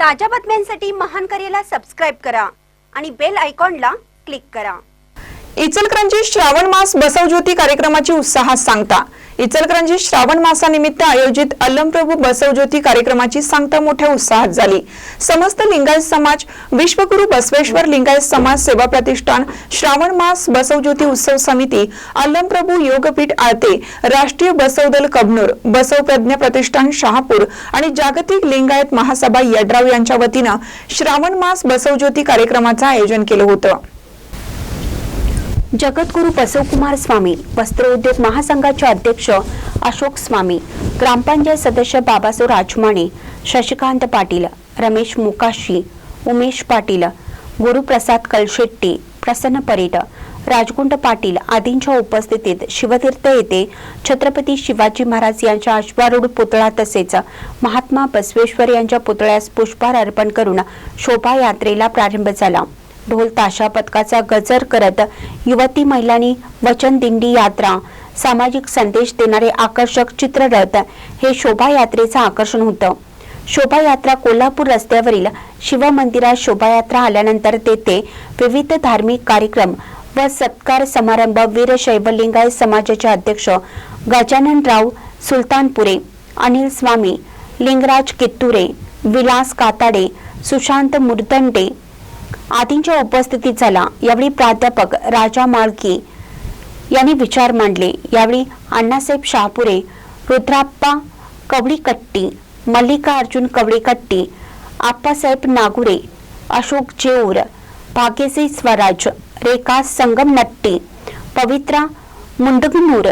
ताज्या बातम्यांसाठी महान करेला सबस्क्राईब करा आणि बेल आयकॉनला क्लिक करा. इचलकरंजी श्रावण मास बसवज्योती कार्यक्रमाची उत्साहात सांगता. इचलकरंजी श्रावण मासानिमित्त आयोजित अल्लमप्रभू बसवज्योती कार्यक्रमाची सांगता मोठ्या उत्साहात झाली. समस्त लिंगायत समाज विश्वगुरु बसवेश्वर लिंगायत समाज सेवा प्रतिष्ठान श्रावण मास बसवज्योती उत्सव समिती अल्लमप्रभू योगपीठ आळते राष्ट्रीय बसवदल कबनूर बसव प्रज्ञा प्रतिष्ठान शहापूर आणि जागतिक लिंगायत महासभा यड्राव यांच्या वतीनं श्रावण मास बसवज्योती कार्यक्रमाचं आयोजन केलं होतं. जगद्गुरु बसवकुमार स्वामी वस्त्रोद्योग महासंघाचे अध्यक्ष अशोक स्वामी ग्रामपंचायत सदस्य बाबासो राजमाने शशिकांत पाटील रमेश मुकाशी उमेश पाटील गुरुप्रसाद कलशेट्टी प्रसन्न परेट राजकुंड पाटील आदींच्या उपस्थितीत शिवतीर्थ येथे छत्रपती शिवाजी महाराज यांच्या अश्वारूढ पुतळा तसेच महात्मा बसवेश्वर यांच्या पुतळ्यास पुष्पहार अर्पण करून शोभायात्रेला प्रारंभ झाला. ढोल ताशा पथकाचा गजर करत युवती महिलांनी वचन दिंडी यात्रा सामाजिक संदेश देणारे आकर्षक चित्ररथ हे शोभायात्रेचं आकर्षण होतं. शोभायात्रा कोल्हापूर रस्त्यावरील शिवमंदिरात शोभायात्रा आल्यानंतर तेथे विविध धार्मिक कार्यक्रम व सत्कार समारंभ वीरशैव लिंगायत समाजाचे अध्यक्ष गजाननराव सुलतानपुरे अनिल स्वामी लिंगराज कित्तुरे विलास काताडे सुशांत मुर्दंडे आदींच्या उपस्थितीत झाला. यावेळी प्राध्यापक राजा माळकी यांनी विचार मांडले. यावेळी अण्णासाहेब शहापुरे रुद्राप्पा कवडीकट्टी मल्लिकार्जुन कवडीकट्टी आप्पासाहेब नागुरे अशोक जेऊर भाग्यश्री स्वराज रेखा संगमनट्टी पवित्रा मुंडगनूर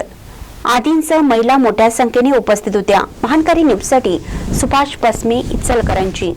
आदींसह महिला मोठ्या संख्येने उपस्थित होत्या. महानकारी न्यूजसाठी सुभाष बसमे इचलकरांची